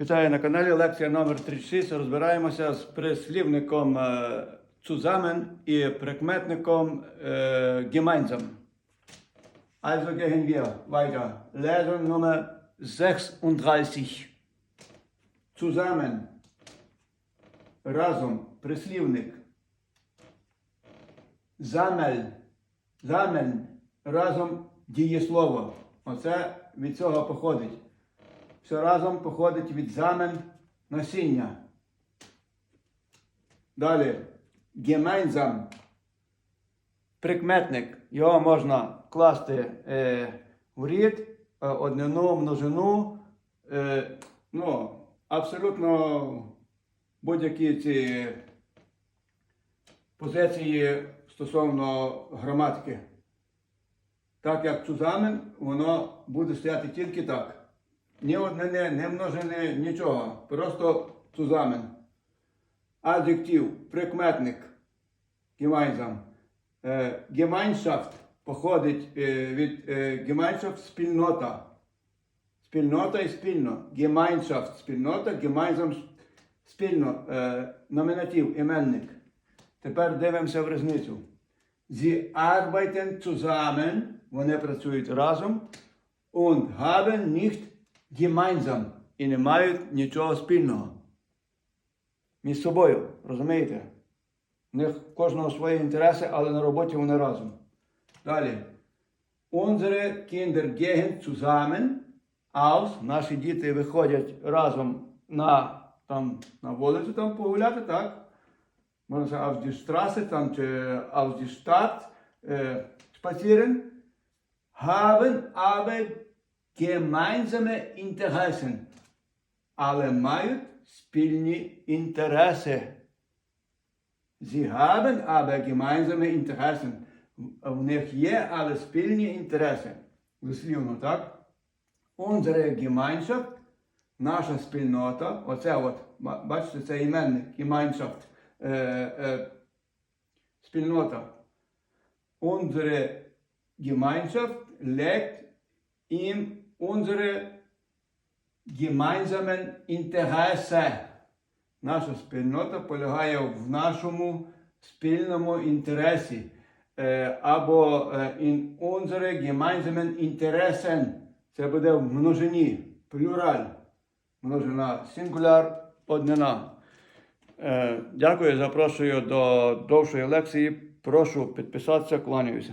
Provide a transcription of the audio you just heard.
Вітаю на каналі. Лекція номер 36. Розбираємося з прислівником е, «zusammen» і прикметником е, «gemeinsam». Also gehen wir weiter. Lesson Nummer 36. Zusammen. Разом. Прислівник. Замель. Замель. Разом дієслово. Оце від цього походить. Все разом походить від замен насіння. Далі. Gemeinsam. Прикметник. Його можна класти е, в рід, е, однину, множину. Е, ну, абсолютно будь-які ці позиції стосовно граматики. Так як цузамен, воно буде стояти тільки так. Ні одне, не множене, нічого. Просто цузамен. Аджектив, прикметник. Е, Gemeinschaft походить е, від е, Gemeinschaft спільнота. Спільнота і спільно. Gemeinschaft спільнота, Gemeinsam спільно. Е, Номінатив, іменник. Тепер дивимося в різницю. Sie arbeiten zusammen, вони працюють разом, und haben nicht gemeinsam і не мають нічого спільного. Між собою, розумієте? У них кожного свої інтереси, але на роботі вони разом. Далі. Unsere Kinder gehen zusammen aus. Наші діти виходять разом на, там, на вулицю там погуляти, так? Можна сказати, auf die Straße там, чи auf die Stadt äh, spazieren. Haben aber gemeinsame Interessen. Але мають спільні інтереси. Sie haben aber gemeinsame Interessen. В них є, але спільні інтереси. Дослівно, так? Unsere Gemeinschaft, наша спільнота, оце от, ба- бачите, це іменник, Gemeinschaft, е, е, спільнота. Unsere Gemeinschaft legt in unsere gemeinsamen Interesse. Наша спільнота полягає в нашому спільному інтересі. Або in unsere gemeinsamen Interessen. Це буде в множині, плюраль. Множина сингуляр, однина. Дякую, запрошую до довшої лекції. Прошу підписатися, кланяюся.